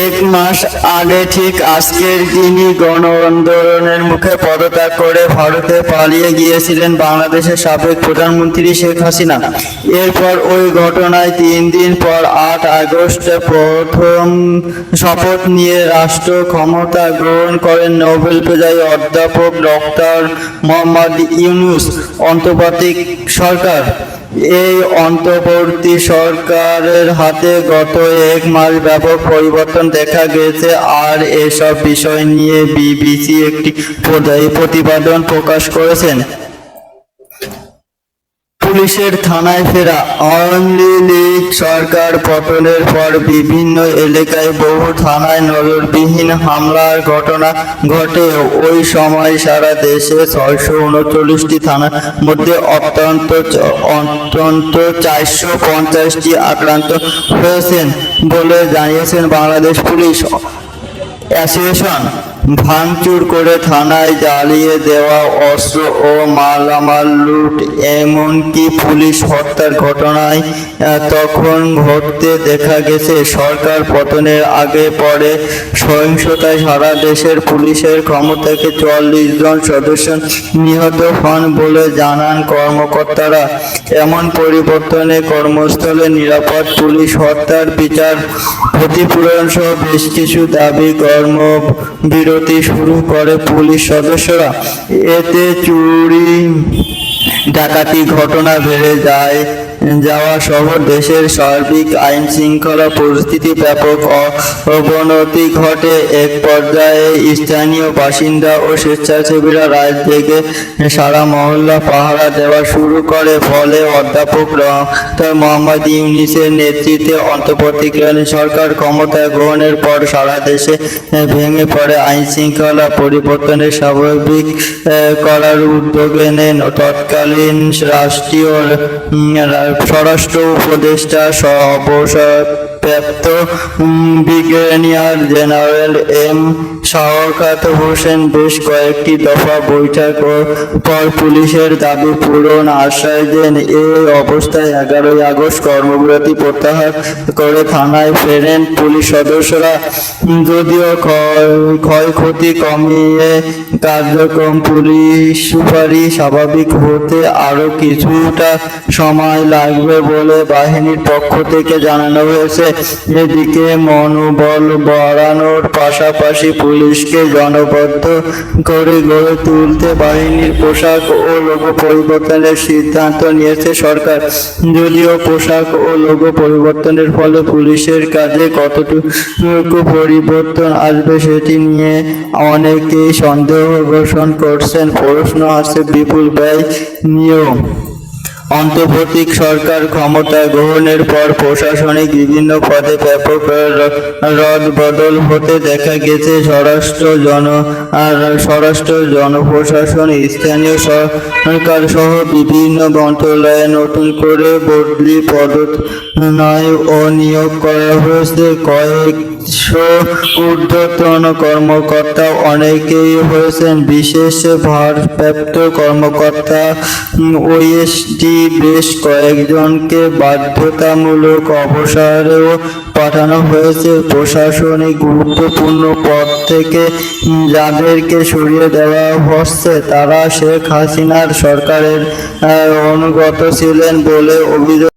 এক মাস আগে ঠিক আজকের দিনই গণ আন্দোলনের মুখে পদত্যাগ করে ভারতে পালিয়ে গিয়েছিলেন বাংলাদেশের সাবেক প্রধানমন্ত্রী শেখ হাসিনা। এরপর ওই ঘটনায় তিন দিন পর আট আগস্ট প্রথম শপথ নিয়ে রাষ্ট্র ক্ষমতা গ্রহণ করেন নোবেল বিজয়ী অধ্যাপক ডক্টর মোহাম্মদ ইউনুস অন্তর্বর্তী সরকার। এই অন্তর্বর্তী সরকারের হাতে গত এক মাস ব্যাপক পরিবর্তন দেখা গেছে আর এসব বিষয় নিয়ে বিবিসি একটি প্রতিবেদন প্রকাশ করেছেন। পুলিশের থানায় ফেরা। আওয়ামী লীগ সরকার পতনের পর বিভিন্ন এলাকায় বহু থানায় নজরবিহীন হামলার ঘটনা ঘটে। ওই সময় সারা দেশে ছয়শো উনচল্লিশটি থানার মধ্যে অত্যন্ত অত্যন্ত চারশো পঞ্চাশটি আক্রান্ত হয়েছেন বলে জানিয়েছেন বাংলাদেশ পুলিশ অ্যাসোসিয়েশন। ভাঙচুর করে থানায় জ্বালিয়ে দেওয়া অস্ত্র ও মালামাল লুট, এমনকি পুলিশ হত্যার ঘটনায় তখন ঘটতে দেখা গেছে, সরকার পতনের আগে পরে সহিংসতায় সারা দেশের পুলিশের ক্ষমতাকে চল্লিশ জন সদস্য নিহত হন বলে জানান কর্মকর্তারা। এমন পরিবর্তনে কর্মস্থলে নিরাপদ পুলিশ হত্যার বিচার, ক্ষতিপূরণ সহ বেশ কিছু দাবি কর্মবিরতি শুরু করে পুলিশ সদস্যরা এতে চুরি ডাকাতি ঘটনা বেড়ে যায়। যাওয়া সহ দেশের সার্বিক আইন শৃঙ্খলা পরিস্থিতি ব্যাপক অবনতি ঘটে। এক পর্যায়ে স্থানীয় বাসিন্দা ও স্বেচ্ছাসেবীরা রাত জেগে সারা মহল্লা পাহারা দেওয়া শুরু করে। ফলে অধ্যাপক মোহাম্মদ ইউনিসের নেতৃত্বে অন্তর্বর্তীকালীন সরকার ক্ষমতা গ্রহণের পর সারা দেশে ভেঙে পড়ে আইন শৃঙ্খলা পরিবর্তনের স্বাভাবিক করার উদ্যোগে নেন তৎকালীন রাষ্ট্রীয় স্বরাষ্ট্র উপদেষ্টা অবসরপ্রাপ্ত উম, brigadier general M Shawkat Hossain বেশ কয়েকটি দফা বৈঠক পর পুলিশের দাবি পূরণ আশ্বাস দেন। এই অবস্থায় এগারোই আগস্ট কর্মবিরতি প্রত্যাহার করে থানায় ফেরেন পুলিশ সদস্যরা। যদিও ক্ষয়ক্ষতি কমিয়ে কার্যক্রম পুলিশ সুপারি স্বাভাবিক হতে আরও কিছুটা সময় লাগবে বলে বাহিনীর পক্ষ থেকে জানানো হয়েছে। এদিকে মনোবল বাড়ানোর পাশাপাশি পুলিশকে জনবদ্ধ করে গড়ে তুলতে বাহিনীর পোশাক ও লোগো পরিবর্তনের সিদ্ধান্ত নিয়েছে সরকার। যদিও পোশাক ও লোগো পরিবর্তনের ফলে পুলিশের কাজে কতটুকু পরিবর্তন আসবে সেটি নিয়ে অনেকেই সন্দেহ পোষণ করছেন। প্রশ্ন আছে, বিপুল ব্যয় নিয়েও। অন্তর্বর্তী সরকার ক্ষমতা গ্রহণের পর প্রশাসনিক বিভিন্ন পদে ব্যাপক রদ বদল হতে দেখা গেছে। স্বরাষ্ট্র জন আর স্বরাষ্ট্র জনপ্রশাসন, স্থানীয় সরকার সহ বিভিন্ন মন্ত্রণালয়ে নতুন করে বদলি পদোন্নয় ও নিয়োগ করা হয়েছে। কয়েকশো ঊর্ধ্বতন কর্মকর্তা অনেকেই হয়েছেন। বিশেষ ভারপ্রাপ্ত কর্মকর্তা ওএসডি বেশ কয়েকজনকে বাধ্যতামূলক অবসরেও পাঠানো হয়েছে। প্রশাসনিক গুরুত্বপূর্ণ পদ থেকে যাদেরকে সরিয়ে দেওয়া হচ্ছে, তারা শেখ হাসিনার সরকারের অনুগত ছিলেন বলে অভিযোগ